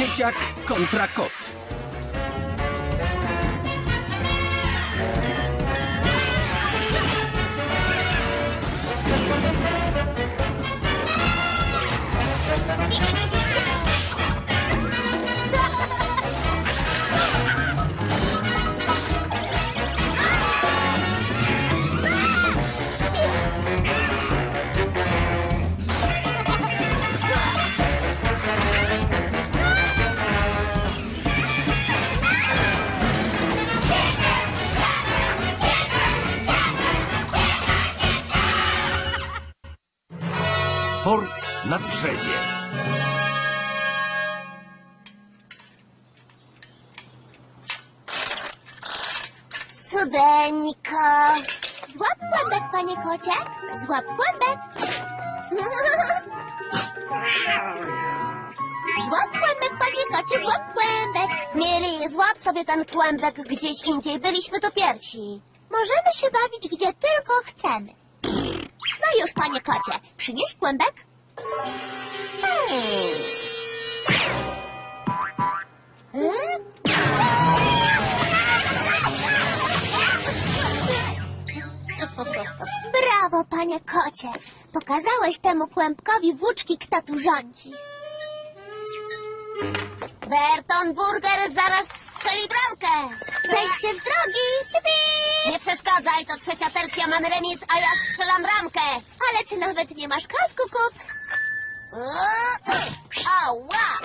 Dzieciak kontra kot. Fort na drzewie. Cudeńko. Złap kłębek, panie kocie. Złap kłębek. Złap kłębek, panie kocie, złap kłębek. Mieli, złap sobie ten kłębek gdzieś indziej. Byliśmy tu pierwsi. Możemy się bawić gdzie tylko chcemy. No już, panie kocie. Przynieś kłębek. Brawo, panie kocie. Pokazałeś temu kłębkowi włóczki, kto tu rządzi. Berton Burger zaraz strzeli bramkę. Zejdźcie z drogi. Nie przeszkadzaj, to trzecia tercja, mamy remis, a ja strzelam bramkę. Ale ty nawet nie masz kasku, kup. Ała!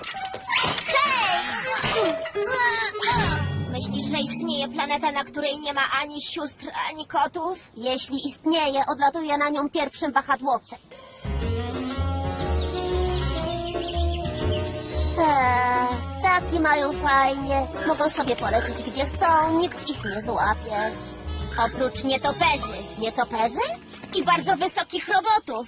Hej! Myślisz, że istnieje planeta, na której nie ma ani sióstr, ani kotów? Jeśli istnieje, odlatuje na nią pierwszym wahadłowcem. Eee, ptaki mają fajnie. Mogą sobie polecieć gdzie chcą, nikt ich nie złapie. Oprócz nietoperzy. Nietoperzy? I bardzo wysokich robotów.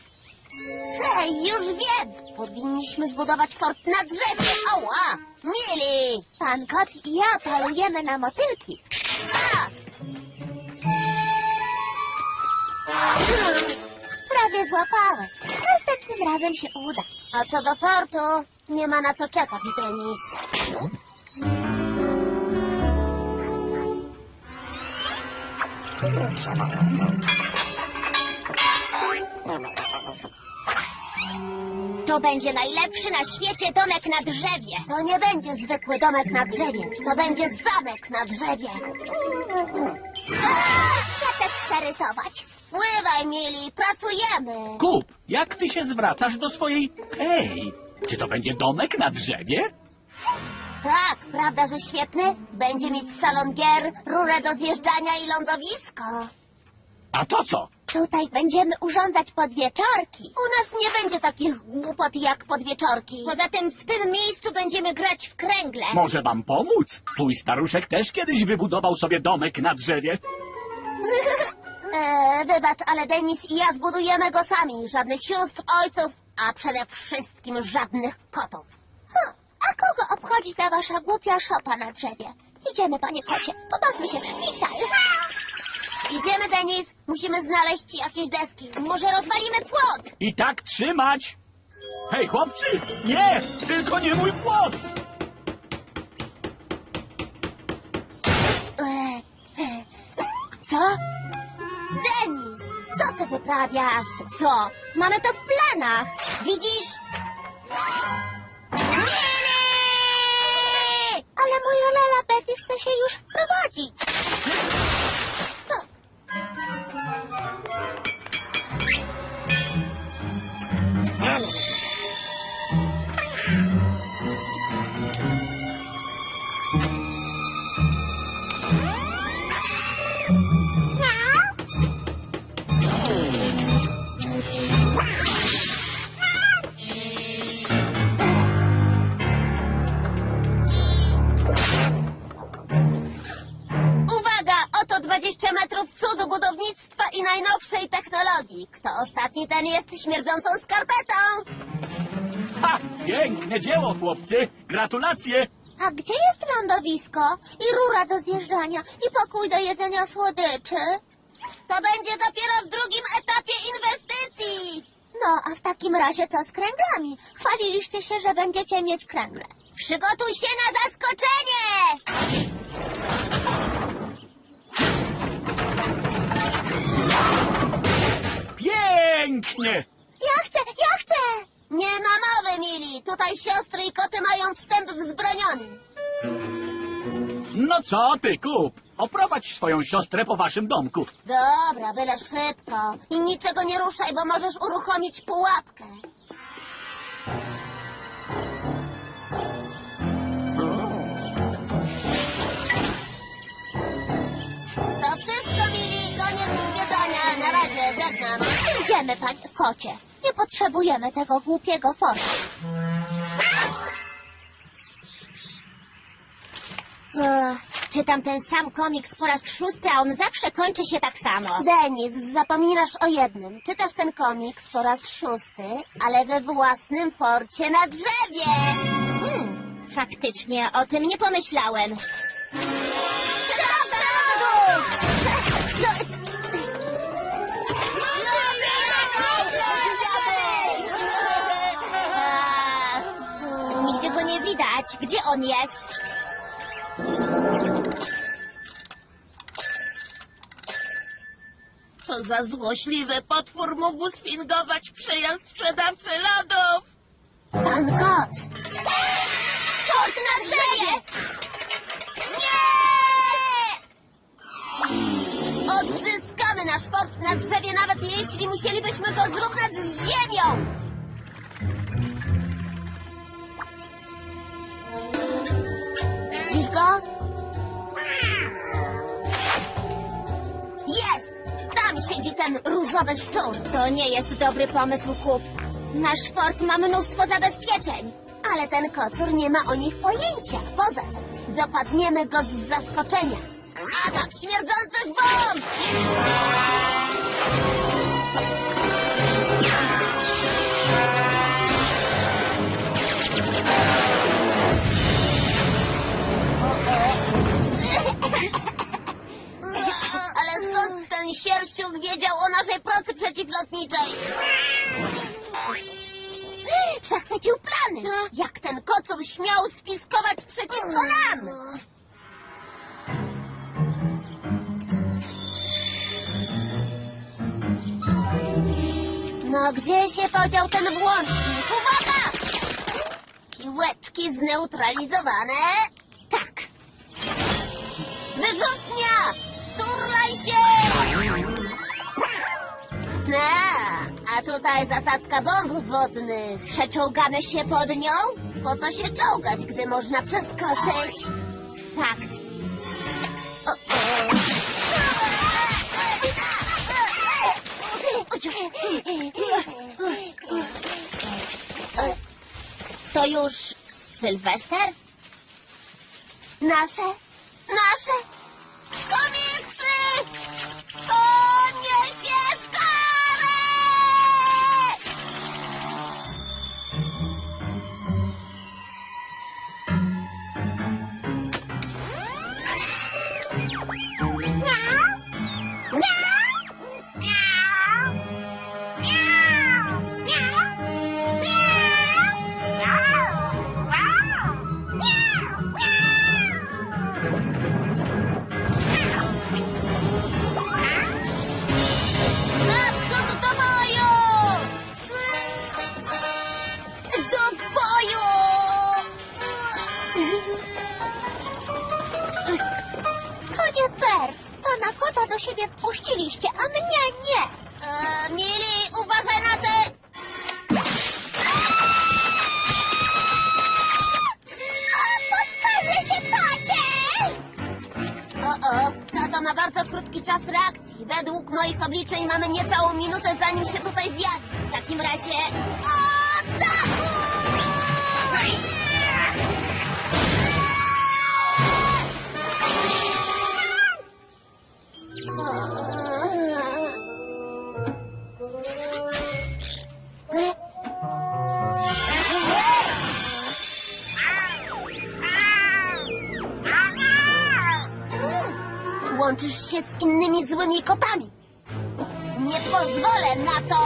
Hej, już wiem! Powinniśmy zbudować fort na drzewie. Ała! Mili! Pan kot i ja palujemy na motylki. A! Prawie złapałeś. Następnym razem się uda. A co do fortu, nie ma na co czekać, Denis. To będzie najlepszy na świecie domek na drzewie. To nie będzie zwykły domek na drzewie. To będzie zamek na drzewie. Ja też chcę rysować. Spływaj, mili, pracujemy. Kup, jak ty się zwracasz do swojej... Hej, czy to będzie domek na drzewie? Tak, prawda, że świetny? Będzie mieć salon gier, rurę do zjeżdżania i lądowisko. A to co? Tutaj będziemy urządzać podwieczorki. U nas nie będzie takich głupot jak podwieczorki. Poza tym w tym miejscu będziemy grać w kręgle. Może wam pomóc? Twój staruszek też kiedyś wybudował sobie domek na drzewie. e, wybacz, ale Denis i ja zbudujemy go sami. Żadnych sióstr, ojców, a przede wszystkim żadnych kotów. Hm, a kogo obchodzi ta wasza głupia szopa na drzewie? Idziemy, panie kocie, pobawmy się w szpital. Idziemy, Denis. Musimy znaleźć jakieś deski. Może rozwalimy płot. I tak trzymać! Hej, chłopcy! Nie! Tylko nie mój płot! E, e, Co? Denis, wyprawiasz? Co? Mamy to w planach. Widzisz? Ale moja Lala Betty chce się już wprowadzić. 20 metrów cudu budownictwa i najnowszej technologii. Kto ostatni, ten jest śmierdzącą skarpetą. Ha! Piękne dzieło, chłopcy! Gratulacje! A gdzie jest lądowisko? I rura do zjeżdżania? I pokój do jedzenia słodyczy? To będzie dopiero w drugim etapie inwestycji. No, a w takim razie co z kręglami? Chwaliliście się, że będziecie mieć kręgle. Przygotuj się na zaskoczenie! Pięknie! Ja chcę, ja chcę! Nie ma mowy, Mili. Tutaj siostry i koty mają wstęp wzbroniony. No co ty, kup? Oprowadź swoją siostrę po waszym domku. Dobra, byle szybko. I niczego nie ruszaj, bo możesz uruchomić pułapkę. To wszystko, Mili. Koniec zwiedzania. Na razie, żegnam. Idziemy, panie kocie. Nie potrzebujemy tego głupiego fortu. Ech, czytam ten sam komiks po raz szósty, a on zawsze kończy się tak samo. Denis, zapominasz o jednym. Czytasz ten komiks po raz szósty, ale we własnym forcie na drzewie. Hmm, faktycznie o tym nie pomyślałem. Gdzie on jest? Co za złośliwy potwór mógł sfingować przejazd sprzedawcy lodów? Pan kot! Kot na drzewie! Nie! Odzyskamy nasz fort na drzewie, nawet jeśli musielibyśmy go zrównać z ziemią! Go? Jest! Tam siedzi ten różowy szczur. To nie jest dobry pomysł, Kup. Nasz fort ma mnóstwo zabezpieczeń. Ale ten kocur nie ma o nich pojęcia. Poza tym, dopadniemy go z zaskoczenia. Atak śmierdzących bomb! Sierściuk wiedział o naszej pracy przeciwlotniczej? Przechwycił plany. Jak ten kocur śmiał spiskować przeciwko nam? No gdzie się podział ten włącznik? Uwaga! Piłeczki zneutralizowane. Tak. Wyrzutnia! Turlaj się! A, a tutaj zasadzka bomb wodnych. Przeczołgamy się pod nią? Po co się czołgać, gdy można przeskoczyć? Fakt. O. To już Sylwester? Nasze? Nasze? Według moich obliczeń mamy niecałą minutę, zanim się tutaj zjawi. W takim razie... Atakuj! Innymi złymi kotami. Nie pozwolę na to!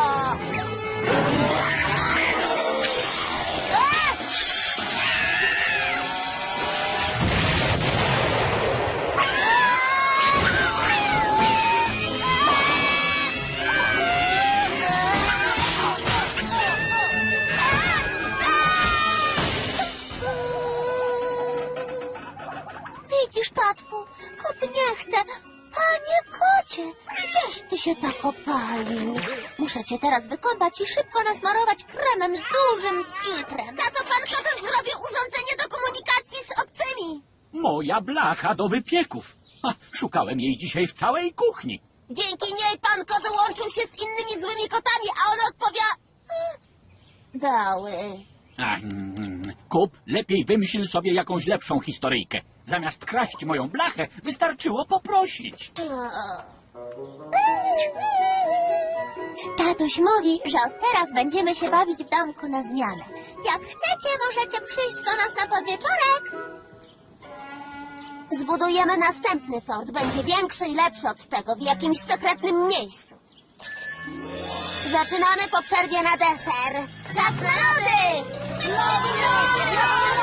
Kopalni. Muszę cię teraz wykąpać i szybko nasmarować kremem z dużym filtrem. Tato, pan Koto zrobił urządzenie do komunikacji z obcymi. Moja blacha do wypieków. Ha, szukałem jej dzisiaj w całej kuchni. Dzięki niej pan Koto łączył się z innymi złymi kotami, a one odpowia... "E, Dały. Ach, mm, Kup, lepiej wymyśl sobie jakąś lepszą historyjkę. Zamiast kraść moją blachę, wystarczyło poprosić. Tatuś mówi, że od teraz będziemy się bawić w domku na zmianę. Jak chcecie, możecie przyjść do nas na podwieczorek. Zbudujemy następny fort. Będzie większy i lepszy od tego, w jakimś sekretnym miejscu. Zaczynamy po przerwie na deser. Czas na lody! Lody, lody, lody!